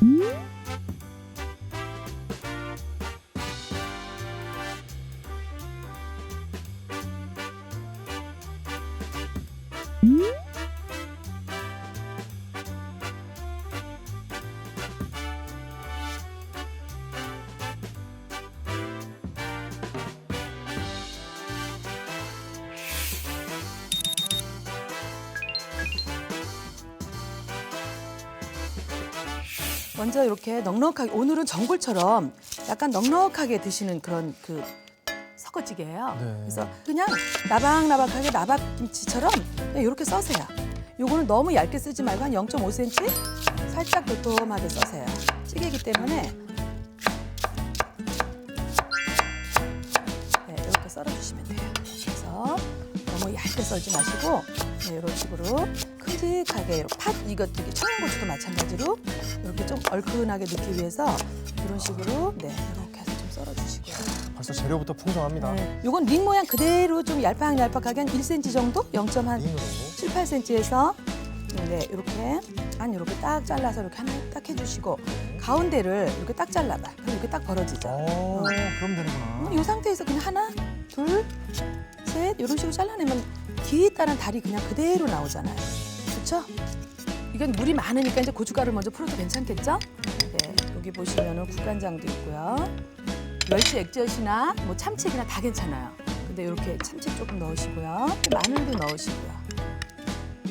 Mm-hmm. 먼저 이렇게 넉넉하게 오늘은 전골처럼 약간 넉넉하게 드시는 그런 그 섞어찌개예요. 네. 그래서 그냥 나박나박하게 나박김치처럼 그냥 이렇게 써세요. 요거는 너무 얇게 쓰지 말고 한 0.5cm 살짝 도톰하게 써세요. 찌개이기 때문에 네, 이렇게 썰어주시면 돼요. 그래서 너무 얇게 썰지 마시고 네, 이런 식으로 이렇게 팥 이것도 이게 청양고추도 마찬가지로 이렇게 좀 얼큰하게 넣기 위해서 이런 식으로 네 이렇게 해서 좀 썰어주시고요. 벌써 재료부터 풍성합니다. 네, 요건 링 모양 그대로 좀 얄팍얄팍하게 한 1cm 정도? 0.한 링으로. 7, 8cm에서 네, 이렇게 안 이렇게 딱 잘라서 이렇게 하나 딱 해주시고 가운데를 이렇게 딱 잘라봐. 그럼 이렇게 딱 벌어지죠. 어, 그럼 되는구나. 이 상태에서 그냥 하나, 둘, 셋 이런 식으로 잘라내면 뒤에 따른 다리 그냥 그대로 나오잖아요. 그렇죠? 이건 물이 많으니까 이제 고춧가루 먼저 풀어도 괜찮겠죠? 네, 여기 보시면은 국간장도 있고요. 멸치 액젓이나 뭐 참치액이나 다 괜찮아요. 근데 이렇게 참치 조금 넣으시고요. 마늘도 넣으시고요.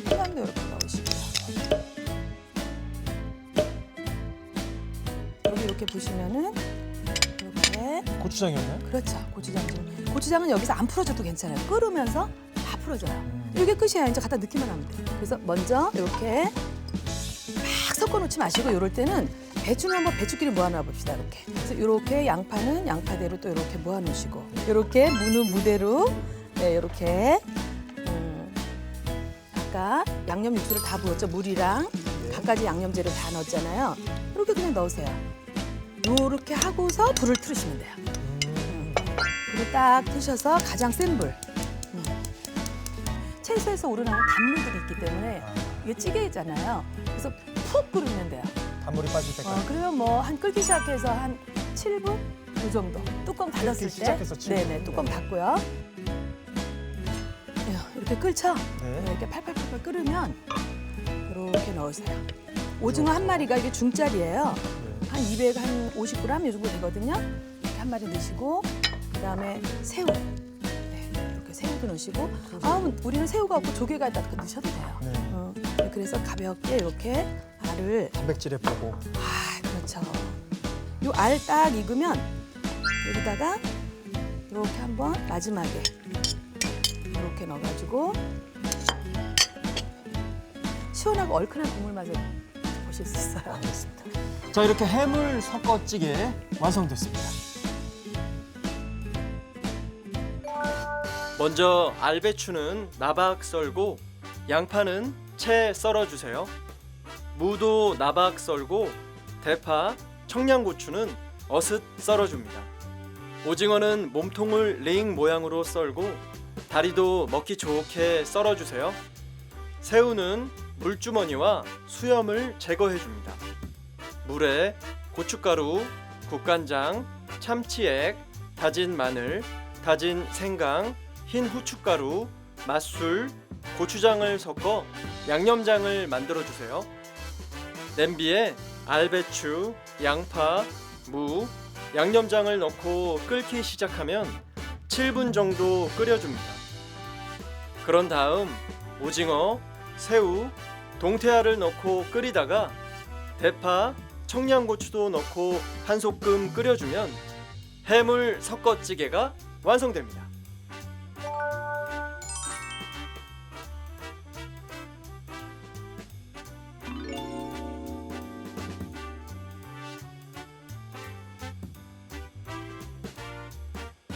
소금도 이렇게 넣으시고요. 여기 이렇게 보시면은 이렇게 고추장이었나요? 그렇죠. 고추장 좀. 고추장은 여기서 안 풀어줘도 괜찮아요. 끓으면서 다 풀어져요. 음. 이게 끝이야. 이제 갖다 넣기만 하면 돼요. 그래서 먼저 이렇게 막 섞어 놓지 마시고 이럴 때는 배추는 한번 배추끼리 모아놔 봅시다. 이렇게. 그래서 이렇게 양파는 양파대로 또 이렇게 모아 놓으시고 이렇게 무는 무대로 네, 이렇게 음, 아까 양념 육수를 다 부었죠. 물이랑 갖가지 양념재를 다 넣었잖아요. 이렇게 그냥 넣으세요. 이렇게 하고서 불을 틀으시면 돼요. 음. 불을 딱 트셔서 가장 센 불. 음. 채소에서 우러나오는 단물들이 있기 때문에 이게 찌개잖아요. 그래서 푹 끓이면 돼요. 단물이 빠질 어, 때까지. 그러면 뭐 한 끓기 시작해서 한 7분 이 정도. 뚜껑 닫았을 때. 시작해서 7분. 네네, 뚜껑 닫고요. 이렇게 끓죠? 네. 네, 이렇게 팔팔팔팔 끓으면 이렇게 넣으세요. 오징어 한 마리가 이게 중짜리예요. 네. 한 200, 한 50g 이 정도 되거든요. 이렇게 한 마리 넣으시고 그다음에 새우. 새우도 넣으시고 아, 우리는 새우가 없고 조개가 있다 넣으셔도 돼요. 네. 어, 네, 그래서 가볍게 이렇게 알을 단백질에 보고. 아, 그렇죠. 요 알 딱 익으면 여기다가 이렇게 한번 마지막에 이렇게 넣어가지고 시원하고 얼큰한 국물 맛을 보실 수 있어요. 알겠습니다. 자, 이렇게 해물 섞어찌개 완성됐습니다. 먼저 알배추는 나박 썰고 양파는 채 썰어 주세요. 무도 나박 썰고 대파, 청양고추는 어슷 썰어 줍니다. 오징어는 몸통을 링 모양으로 썰고 다리도 먹기 좋게 썰어 주세요. 새우는 물주머니와 수염을 제거해 줍니다. 물에 고춧가루, 국간장, 참치액, 다진 마늘, 다진 생강, 흰 후춧가루, 맛술, 고추장을 섞어 양념장을 만들어 주세요. 냄비에 알배추, 양파, 무, 양념장을 넣고 끓기 시작하면 7분 정도 끓여줍니다. 그런 다음 오징어, 새우, 동태알을 넣고 끓이다가 대파, 청양고추도 넣고 한 소끔 끓여주면 해물 섞어찌개가 완성됩니다.